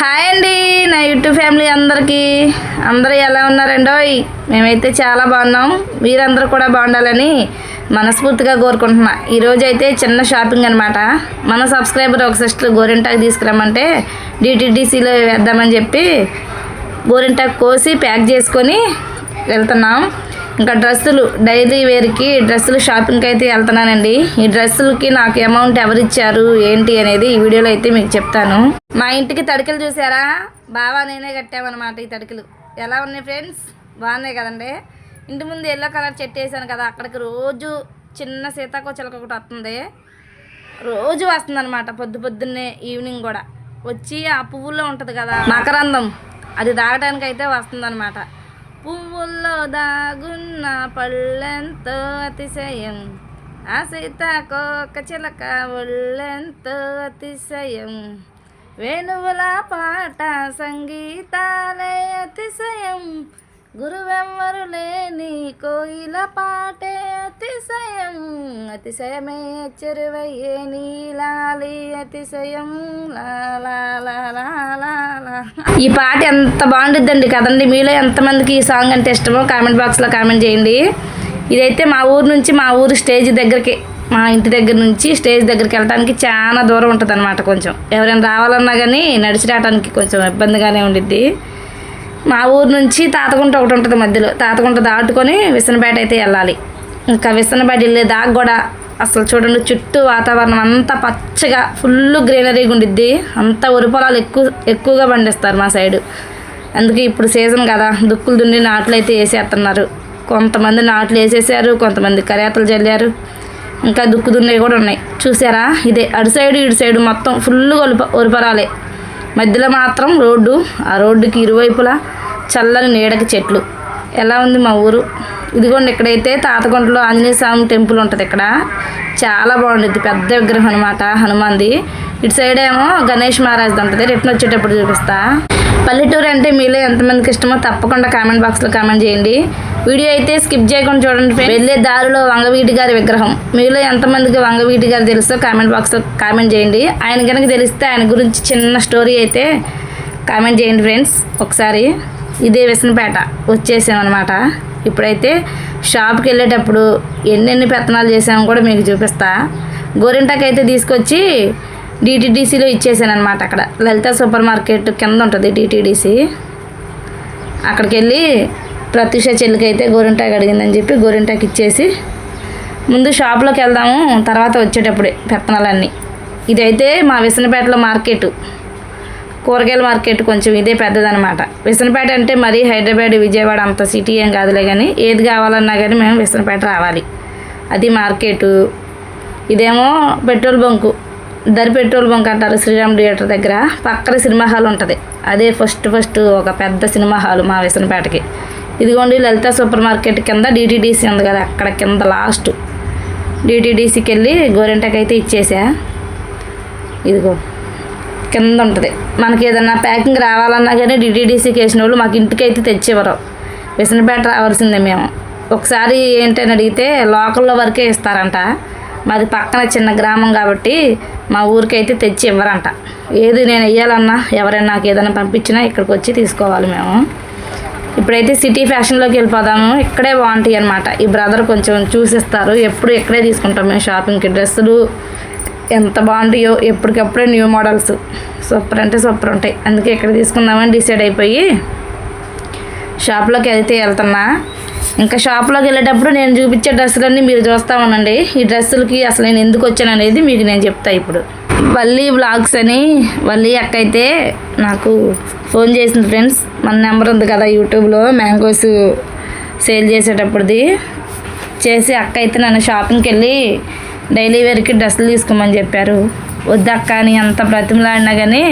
Hi అండి నా YouTube family అందరికీ. అందరూ ఎలా ఉన్నారండోయ్ మేమైతే చాలా బాగున్నాం. మీరందరూ కూడా బాగుండాలని మనస్ఫూర్తిగా కోరుకుంటున్నా. ఈరోజు అయితే చిన్న షాపింగ్ అనమాట మన సబ్స్క్రైబర్ ఒక సిస్టర్ గోరింటాకు తీసుకురమ్మంటే డిటీడీసీలో వేద్దామని చెప్పి గోరింటాకు కోసి ప్యాక్ చేసుకొని వెళ్తున్నాం. ఇంకా డ్రెస్సులు డైలీ వేర్కి డ్రెస్సులు షాపింగ్కి అయితే వెళ్తున్నానండి. ఈ డ్రెస్సులకి నాకు అమౌంట్ ఎవరు ఇచ్చారు ఏంటి అనేది ఈ వీడియోలో అయితే మీకు చెప్తాను. మా ఇంటికి తడికలు చూసారా? బావా నేనే కట్టామన్నమాట ఈ తడికలు. ఎలా ఉన్నాయి ఫ్రెండ్స్? బాగున్నాయి కదండి. ఇంటి ముందు ఎల్లో కలర్ చెట్టు వేసాను కదా అక్కడికి రోజు చిన్న సీతాకోచలక ఒకటి వస్తుంది. రోజు వస్తుంది అనమాట పొద్దు పొద్దున్నే ఈవినింగ్ కూడా. వచ్చి ఆ పువ్వుల్లో ఉంటుంది కదా మకరందం. అది తాగడానికి అయితే వస్తుంది పువ్వుల్లో దాగున్న పళ్ళెంతో అతిశయం. ఆ సీతాకోక చిలక ఒళ్ళెంతో అతిశయం. వేణువుల పాట సంగీతాలే అతిశయం. గురువెవ్వరు లేని కోయిల పాటే అతిశయం అతిశయమే చెరువయ్యే నీలాలి అతిశయం. ఈ పాట ఎంత బాగుంటుందండి కదండి. మీలో ఎంతమందికి ఈ సాంగ్ అంటే ఇష్టమో కామెంట్ బాక్స్లో కామెంట్ చేయండి. ఇదైతే మా ఊరు నుంచి మా ఊరు స్టేజ్ దగ్గరికి మా ఇంటి దగ్గర నుంచి స్టేజ్ దగ్గరికి వెళ్ళడానికి చాలా దూరం ఉంటుంది కొంచెం. ఎవరైనా రావాలన్నా కానీ నడిచి రావడానికి కొంచెం ఇబ్బందిగానే ఉండిద్ది. మా ఊరు నుంచి తాతగుంట ఒకటి ఉంటుంది మధ్యలో. తాతగుంట దాటుకొని విసనపేట అయితే వెళ్ళాలి. ఇంకా విసనపేట వెళ్ళే దాకా కూడా అసలు చూడండి చుట్టూ వాతావరణం అంతా పచ్చగా ఫుల్ గ్రీనరీగా ఉండిద్ది అంతా వరి పొలాలు ఎక్కువ ఎక్కువగా పండిస్తారు మా సైడు. అందుకే ఇప్పుడు సీజన్ కదా దుక్కులు దున్ని నాట్లు అయితే వేసేస్తున్నారు. కొంతమంది నాట్లు వేసేసారు కొంతమంది కరేతలు చల్లారు. ఇంకా దుక్కు దున్నవి కూడా ఉన్నాయి. చూసారా? ఇదే అటు సైడు ఇటు సైడు మొత్తం ఫుల్ ఒలిప ఒరిపరాలే మధ్యలో మాత్రం రోడ్డు ఆ రోడ్డుకి ఇరువైపులా చల్లని నీడకి చెట్లు. ఎలా ఉంది మా ఊరు? ఇదిగోండి ఇక్కడైతే తాతగుంటలో ఆంజనేయ స్వామి టెంపుల్ ఉంటుంది ఇక్కడ. చాలా బాగుంటుంది పెద్ద విగ్రహం అనమాట హనుమాన్ది ఇటు సైడ్ ఏమో గణేష్ మహారాజ్ది ఉంటుంది. రిటర్న్ వచ్చేటప్పుడు చూపిస్తా. పల్లెటూరు అంటే మీలో ఎంతమందికి ఇష్టమో తప్పకుండా కామెంట్ బాక్స్లో కామెంట్ చేయండి. వీడియో అయితే స్కిప్ చేయకుండా చూడండి ఫ్రెండ్స్. వెళ్ళే దారిలో వంగవీటి గారి విగ్రహం. మీలో ఎంతమందికి వంగవీటి గారు తెలుసో కామెంట్ బాక్స్లో కామెంట్ చేయండి. ఆయన కనుక తెలిస్తే ఆయన గురించి చిన్న స్టోరీ అయితే కామెంట్ చేయండి ఫ్రెండ్స్. ఒకసారి ఇదే విసనపేట వచ్చేసామన్నమాట. ఇప్పుడైతే షాప్కి వెళ్ళేటప్పుడు ఎన్నెన్ని పెత్తనాలు చేసామో కూడా మీకు చూపిస్తా. గోరింటాకైతే అయితే తీసుకొచ్చి డిటీడీసీలో ఇచ్చేసాను అనమాట అక్కడ. లలిత సూపర్ మార్కెట్ కింద ఉంటుంది డిటీడీసీ అక్కడికి వెళ్ళి ప్రత్యూష చెల్లికి అయితే గోరింటాకు అడిగిందని చెప్పి గోరింటాకి ఇచ్చేసి ముందు షాప్లోకి వెళ్దాము తర్వాత వచ్చేటప్పుడే పెత్తనాలన్నీ. ఇదైతే మా విసనపేటలో మార్కెట్. కూరగాయల మార్కెట్ కొంచెం ఇదే పెద్దదనమాట విసనపేట అంటే మరీ హైదరాబాద్ విజయవాడ అంత సిటీ ఏం కాదులే కానీ ఏది కావాలన్నా కానీ మేము విసనపేట రావాలి. అది మార్కెటు. ఇదేమో పెట్రోల్ బంకు. దరి పెట్రోల్ బంక్ అంటారు శ్రీరామ్ థియేటర్ దగ్గర. పక్కన సినిమా హాల్ ఉంటుంది. అదే ఫస్ట్ ఫస్ట్ ఒక పెద్ద సినిమా హాల్ మా విసనపేటకి. ఇదిగోండి లలిత సూపర్ మార్కెట్ కింద డిటీడీసీ ఉంది కదా అక్కడ కింద లాస్ట్. డిటీడీసీకి వెళ్ళి గోరింటకి అయితే ఇచ్చేసా. ఇదిగో కింద ఉంటుంది. మనకి ఏదన్నా ప్యాకింగ్ రావాలన్నా కానీ డిటీడీసీకి వేసిన వాళ్ళు మాకు ఇంటికి అయితే తెచ్చేవారు. విసనపేట రావాల్సిందే మేము. ఒకసారి ఏంటని అడిగితే లోకల్లో వరకే ఇస్తారంట. మాది పక్కన చిన్న గ్రామం కాబట్టి మా ఊరికి అయితే తెచ్చి ఇవ్వరంట. ఏది నేను వెయ్యాలన్నా ఎవరైనా నాకు ఏదైనా పంపించినా ఇక్కడికి వచ్చి తీసుకోవాలి మేము. ఇప్పుడైతే సిటీ ఫ్యాషన్లోకి వెళ్ళిపోదాము. ఇక్కడే బాగుంటాయి అనమాట ఈ బ్రదర్ కొంచెం చూసిస్తారు. ఎప్పుడు ఇక్కడే తీసుకుంటాం మేము షాపింగ్కి. డ్రెస్సులు ఎంత బాగుంటాయో ఎప్పటికప్పుడే న్యూ మోడల్స్. సూపర్ అంటే సూపర్ ఉంటాయి. అందుకే ఇక్కడ తీసుకుందామని డిసైడ్ అయిపోయి షాప్లోకి అయితే వెళ్తున్నా. ఇంకా షాప్లోకి వెళ్ళేటప్పుడు నేను చూపించే డ్రెస్సులన్నీ మీరు చూస్తా ఉండండి. ఈ డ్రెస్సులకి అసలు నేను ఎందుకు వచ్చాను అనేది మీకు నేను చెప్తా ఇప్పుడు. వల్లి బ్లాగ్స్ అని వల్లి అక్క అయితే నాకు ఫోన్ చేసింది ఫ్రెండ్స్. మన నెంబర్ ఉంది కదా యూట్యూబ్లో మ్యాంగోస్ సేల్ చేసేటప్పుడుది. చేసి అక్క అయితే నన్ను షాపింగ్కి వెళ్ళి డైలీ వేర్కి డ్రెస్సులు తీసుకోమని చెప్పారు. వద్దక్క అని అంత బ్రతిమలాడినా కానీ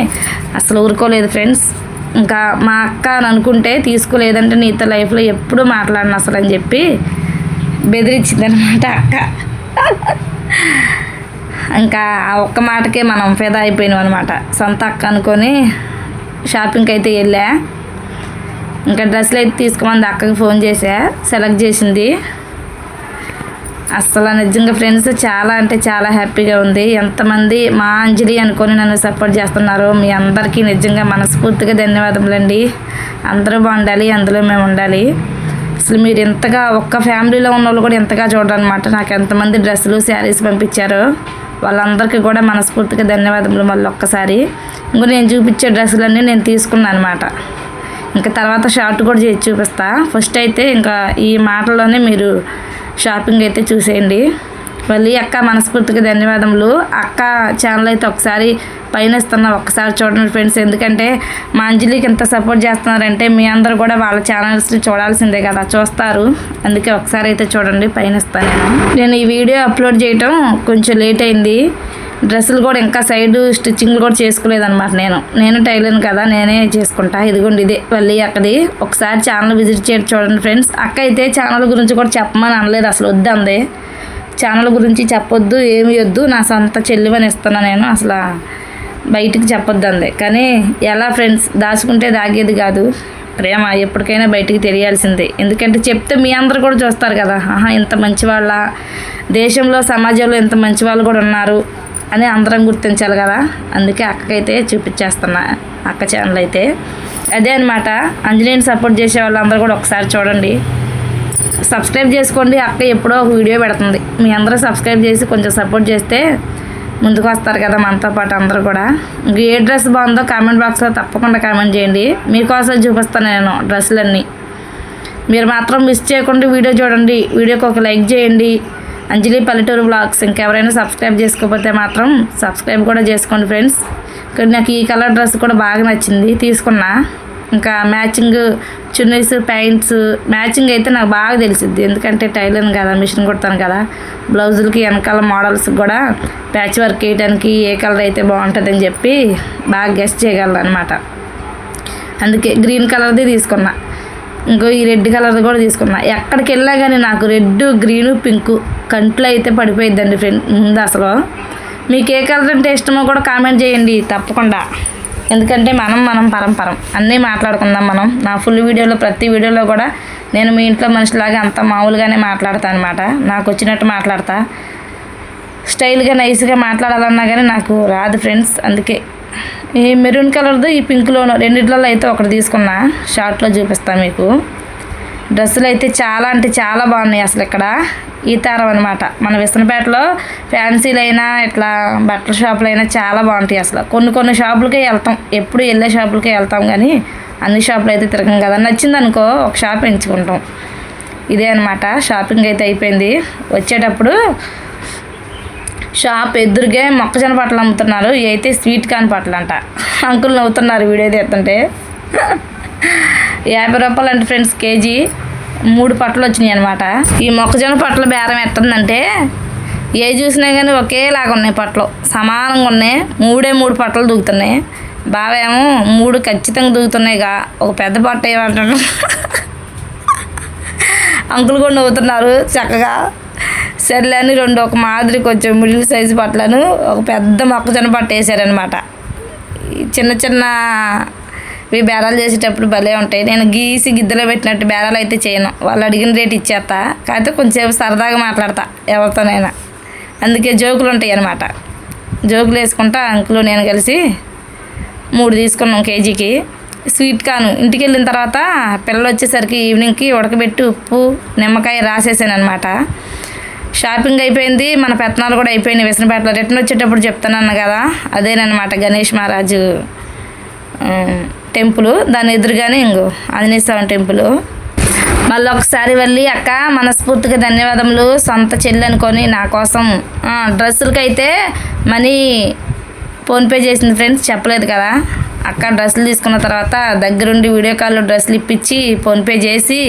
అసలు ఊరుకోలేదు ఫ్రెండ్స్. ఇంకా మా అక్క అని అనుకుంటే తీసుకోలేదంటే నీతో లైఫ్లో ఎప్పుడూ మాట్లాడిన అసలు అని చెప్పి బెదిరించింది అనమాట అక్క. ఇంకా ఆ ఒక్క మాటకే మనం ఫిదా అయిపోయినాం అనమాట. సొంత అక్క అనుకొని షాపింగ్కి అయితే వెళ్ళా. ఇంకా డ్రెస్సులు అయితే తీసుకోమంది అక్కకి ఫోన్ చేసా సెలెక్ట్ చేసింది. అసలు నిజంగా ఫ్రెండ్స్ చాలా అంటే చాలా హ్యాపీగా ఉంది. ఎంతమంది మా అంజలి అనుకొని నన్ను సపోర్ట్ చేస్తున్నారు మీ అందరికీ నిజంగా మనస్ఫూర్తిగా ధన్యవాదములండి. అందరూ బాగుండాలి అందులో మేము ఉండాలి. అసలు మీరు ఎంతగా ఒక్క ఫ్యామిలీలో ఉన్న వాళ్ళు కూడా ఎంతగా చూడాలన్నమాట నాకు ఎంతమంది డ్రెస్సులు శారీస్ పంపించారో వాళ్ళందరికీ కూడా మనస్ఫూర్తిగా ధన్యవాదములు మళ్ళీ ఒక్కసారి ఇంకో నేను చూపించే డ్రెస్సులన్నీ నేను తీసుకున్నాను అనమాట ఇంకా తర్వాత షార్ట్ కూడా చేసి చూపిస్తా. ఫస్ట్ అయితే ఇంకా ఈ మాటల్లోనే మీరు షాపింగ్ అయితే చూసేయండి. మళ్ళీ అక్క మనస్ఫూర్తిగా ధన్యవాదములు. అక్క ఛానల్ అయితే ఒకసారి పైన ఇస్తున్నా ఒకసారి చూడండి ఫ్రెండ్స్ ఎందుకంటే మా అంజలికి ఎంత సపోర్ట్ చేస్తున్నారంటే మీ అందరు కూడా వాళ్ళ ఛానల్స్ చూడాల్సిందే కదా చూస్తారు. అందుకే ఒకసారి అయితే చూడండి పైన ఇస్తాను నేను. నేను ఈ వీడియో అప్లోడ్ చేయటం కొంచెం లేట్ అయింది. డ్రెస్సులు కూడా ఇంకా సైడ్ స్టిచ్చింగ్లు కూడా చేసుకోలేదన్నమాట నేను. నేను టైలర్ని కదా నేనే చేసుకుంటా. ఇదిగోండి ఇదే మళ్ళీ అక్కడి ఒకసారి ఛానల్ విజిట్ చేయండి చూడండి ఫ్రెండ్స్. అక్క అయితే ఛానల్ గురించి కూడా చెప్పమని అనలేదు అసలు వద్దంది. ఛానల్ గురించి చెప్పొద్దు ఏమి వద్దు. నా సొంత చెల్లివని ఇస్తున్నా నేను అసలు బయటికి చెప్పొద్దంది. కానీ ఎలా ఫ్రెండ్స్? దాచుకుంటే దాగేది కాదు. ప్రేమ ఎప్పటికైనా బయటికి తెలియాల్సిందే. ఎందుకంటే చెప్తే మీ అందరు కూడా చూస్తారు కదా ఆహా ఇంత మంచివాళ్ళ. దేశంలో సమాజంలో ఇంత మంచి వాళ్ళు కూడా ఉన్నారు. అని అందరం గుర్తించాలి కదా? అందుకే అక్కకైతే చూపించేస్తున్నా అక్క ఛానల్ అయితే. అదే అనమాట అంజలిని సపోర్ట్ చేసే వాళ్ళందరూ కూడా ఒకసారి చూడండి. సబ్స్క్రైబ్ చేసుకోండి అక్క ఎప్పుడో ఒక వీడియో పెడుతుంది. మీ అందరూ సబ్స్క్రైబ్ చేసి కొంచెం సపోర్ట్ చేస్తే ముందుకు వస్తారు కదా మనతో పాటు అందరూ కూడా. ఇంక ఏ డ్రెస్ బాగుందో కామెంట్ బాక్స్లో తప్పకుండా కామెంట్ చేయండి. మీకోసం చూపిస్తాను నేను డ్రెస్సులన్నీ. మీరు మాత్రం మిస్ చేయకుండా వీడియో చూడండి. వీడియోకి ఒక లైక్ చేయండి. అంజలి పల్లెటూరు బ్లాగ్స్. ఇంకెవరైనా సబ్స్క్రైబ్ చేసుకోకపోతే మాత్రం సబ్స్క్రైబ్ కూడా చేసుకోండి ఫ్రెండ్స్. ఇక్కడ నాకు ఈ కలర్ డ్రెస్ కూడా బాగా నచ్చింది. తీసుకున్నా. ఇంకా మ్యాచింగ్ చున్నీస్ ప్యాంట్స్ మ్యాచింగ్ అయితే నాకు బాగా తెలిసిద్ది. ఎందుకంటే టైలర్ని కదా మిషన్ కుడతాను కదా. బ్లౌజులకి వెనకాల మోడల్స్ కూడా ప్యాచ్ వర్క్ వేయడానికి ఏ కలర్ అయితే బాగుంటుందని చెప్పి బాగా గెస్ట్ చేయగలను అనమాట అందుకే గ్రీన్ కలర్ది తీసుకున్నా. ఇంకో ఈ రెడ్ కలర్ కూడా తీసుకున్నా. ఎక్కడికి వెళ్ళా కానీ నాకు రెడ్ గ్రీను పింకు కంట్లో అయితే పడిపోయిద్దండి ఫ్రెండ్. ముందు అసలు. మీకు ఏ కలర్ అంటే ఇష్టమో కూడా కామెంట్ చేయండి తప్పకుండా. ఎందుకంటే మనం మనం పరంపరం అన్నీ మాట్లాడుకుందాం మనం. నా ఫుల్ వీడియోలో ప్రతి వీడియోలో కూడా నేను మీ ఇంట్లో మనిషిలాగా అంత మామూలుగానే మాట్లాడతాను అనమాట నాకు వచ్చినట్టు మాట్లాడతా. స్టైల్గా నైస్గా మాట్లాడాలన్నా కానీ నాకు రాదు ఫ్రెండ్స్. అందుకే ఈ మెరూన్ కలర్ది ఈ పింక్లోను రెండిట్లలో అయితే ఒకటి తీసుకున్నా. షార్ట్లో చూపిస్తాను మీకు. డ్రెస్సులు అయితే చాలా అంటే చాలా బాగున్నాయి అసలు ఇక్కడ. ఈ తరం అనమాట మన విసనపేటలో ఫ్యాన్సీలైనా ఇట్లా బట్టల షాపులైనా చాలా బాగుంటాయి అసలు. కొన్ని కొన్ని షాపులకే వెళ్తాం. ఎప్పుడు వెళ్ళే షాపులకే వెళ్తాం కానీ అన్ని షాపులు అయితే తిరగం కదా. నచ్చిందనుకో ఒక షాప్ ఎంచుకుంటాం. ఇదే అనమాట షాపింగ్ అయితే అయిపోయింది. వచ్చేటప్పుడు షాప్ ఎదురుగే మొక్కజొన్న పట్టలు అమ్ముతున్నారు. ఇవైతే అయితే స్వీట్ కార్న్ పట్టలు అంట అంకుల్ నవ్వుతున్నారు వీడియో తీస్తుంటే. యాభై రూపాయలు అంటే ఫ్రెండ్స్ కేజీ. మూడు పట్టలు వచ్చినాయి అనమాట ఈ మొక్కజొన్న పట్టల బేరం ఎట్టుందంటే ఏ చూసినా కానీ ఒకేలాగా ఉన్నాయి పట్టలు సమానంగా ఉన్నాయి. మూడే మూడు పట్టలు దూకుతున్నాయి. బావేమో మూడు ఖచ్చితంగా దూకుతున్నాయిగా. ఒక పెద్ద పట్ట ఏమంటాడు? అంకులు కూడా నవ్వుతున్నారు చక్కగా. సర్లే అని రెండు ఒక మాదిరి కొంచెం మిడిల్ సైజు బట్టలను ఒక పెద్ద మొక్కజొన్న పట్ట వేసారనమాట చిన్న చిన్న ఇవి బేరాలు చేసేటప్పుడు భలే ఉంటాయి. నేను గీసి గిద్దలో పెట్టినట్టు బేరాలు అయితే చేయను. వాళ్ళు అడిగిన రేట్ ఇచ్చేస్తా. కాకపోతే కొంచెంసేపు సరదాగా మాట్లాడతా ఎవరితోనైనా. అందుకే జోకులు ఉంటాయి అనమాట జోకులు వేసుకుంటా అంకులు నేను కలిసి మూడు తీసుకున్నాం కేజీకి. స్వీట్ కాను. ఇంటికి వెళ్ళిన తర్వాత పిల్లలు వచ్చేసరికి ఈవినింగ్కి ఉడకబెట్టి ఉప్పు నిమ్మకాయ రాసేసాను అనమాట షాపింగ్ అయిపోయింది మన పెత్తనాలు కూడా అయిపోయినాయి. విసనపేటలో రిటర్న్ వచ్చేటప్పుడు చెప్తానన్న కదా అదేనమాట గణేష్ మహారాజు టెంపులు టెంపుల్. దాని ఎదురుగానే ఇంకో ఆంజనేయ స్వామి టెంపుల్. మళ్ళీ ఒకసారి వెళ్ళి అక్క మనస్ఫూర్తిగా ధన్యవాదములు. సొంత చెల్లి అనుకొని నా కోసం డ్రెస్సులకైతే మనీ ఫోన్పే చేసింది ఫ్రెండ్స్ చెప్పలేదు కదా. అక్క డ్రెస్సులు తీసుకున్న తర్వాత దగ్గరుండి వీడియో కాల్లో డ్రెస్సులు ఇప్పించి ఫోన్పే చేసి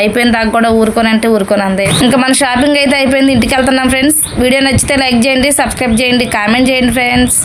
అయిపోయిన దాకా కూడా ఊరుకొని అంటే ఊరుకొని అంది. ఇంకా మన షాపింగ్ అయితే అయిపోయింది. ఇంటికి వెళ్తున్నాం ఫ్రెండ్స్. వీడియో నచ్చితే లైక్ చేయండి సబ్స్క్రైబ్ చేయండి కామెంట్ చేయండి ఫ్రెండ్స్.